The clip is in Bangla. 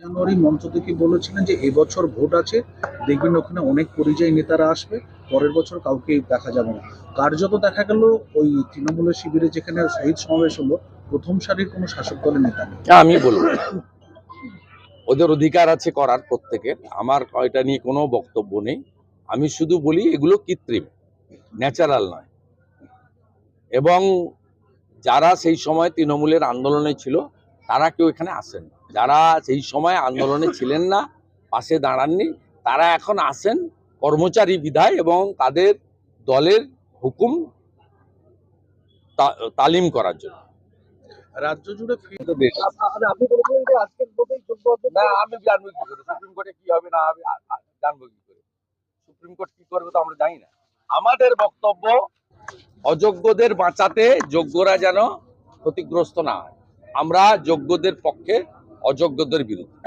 জানুয়ারি মঞ্চ থেকে বলেছিলেন যে এবছর ভোট আছে, দেখবেন ওখানে অনেক পরিযায়ী নেতারা আসবে, পরের বছর কাউকে দেখা যাবে না। কার্যত দেখা গেল ওই তৃণমূলের শিবিরে যেখানে শহীদ সমাবেশ হলো, প্রথম সারির কোনো শাসক দলের নেতা নেই। আমি বলব, ওদের অধিকার আছে করার প্রত্যেকের আমার এটা নিয়ে কোনো বক্তব্য নেই। আমি শুধু বলি, এগুলো কৃত্রিম, ন্যাচারাল নয়। এবং যারা সেই সময় তৃণমূলের আন্দোলনে ছিল তারা কেউ এখানে আসেন। যারা সেই সময় আন্দোলনে ছিলেন না পাশে দাঁড়াননি তারা এখন আসেন কর্মচারী বিধায় এবং তাদের দলের হুকুম তালিম করার জন্য। রাজ্য জুড়ে আপনি বলেছিলেন যে আজকের ভোটেই যোগ্য না আমি জানব কি করে সুপ্রিম কোর্টে কি হবে না হবে আ- আ- জানব কি করে। সুপ্রিম কোর্ট কি করবে তো আমরা জানি না। আমাদের বক্তব্য অযোগ্যদের বাঁচাতে যোগ্যরা যেন ক্ষতিগ্রস্ত না হয়। আমরা যোগ্যদের পক্ষে অযোগ্যদের বিরুদ্ধে।